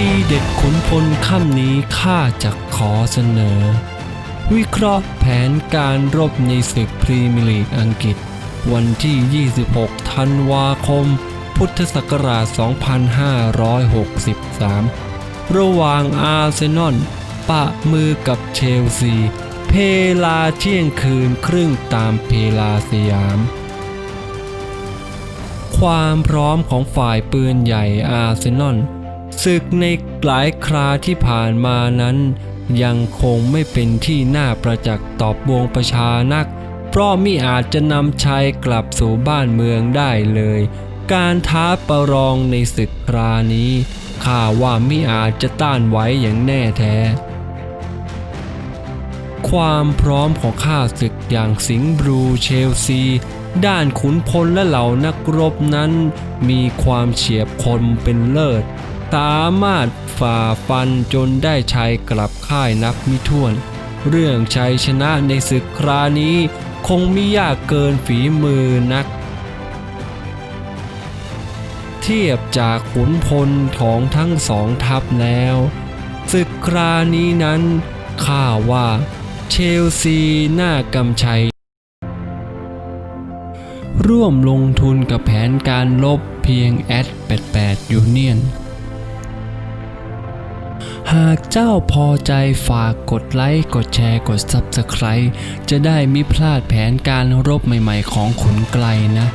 ทีเด็ดขุนพลค่ำนี้ข้าจะขอเสนอ วิเคราะห์แผนการรบในศึกพรีเมียร์ลีกอังกฤษ วันที่ 26 ธันวาคม พุทธศักราช 2563 ระหว่างอาร์เซนอลปะมือกับเชลซี เพลาเที่ยงคืนครึ่งตามเพลาสยามความพร้อมของฝ่ายปืนใหญ่อาร์เซนอล ศึกในหลายคราที่ผ่านมานั้น ยังคงไม่เป็นที่น่าประจักษ์ตอบวงประชานัก เพราะมิอาจจะนำชัยกลับสู่บ้านเมืองได้เลย การท้าประลองในศึกครานี้ข้าว่ามิอาจจะต้านไหวอย่างแน่แท้ ความพร้อมของข้าศึกอย่างสิงห์บลูเชลซี ด้านขุนพลและเหล่านักรบนั้น มีความเฉียบคมเป็นเลิศ สามารถฝ่าฟันจนได้ชัยกลับค่ายนับมิถ้วน เรื่องชัยชนะในศึกครานี้คงไม่ยากเกินฝีมือนัก เทียบจากขุนพลของทั้งสองทัพแล้วศึกครานี้นั้นข้าว่าเชลซีน่ากำชัย ร่วมลงทุนกับแผนการลบเพียงแอด88ยูเนียน หากเจ้าพอใจฝากกดไลค์ กดแชร์กด Subscribe จะได้ไม่พลาดแผนการรบใหม่ๆของขุนไกลนะ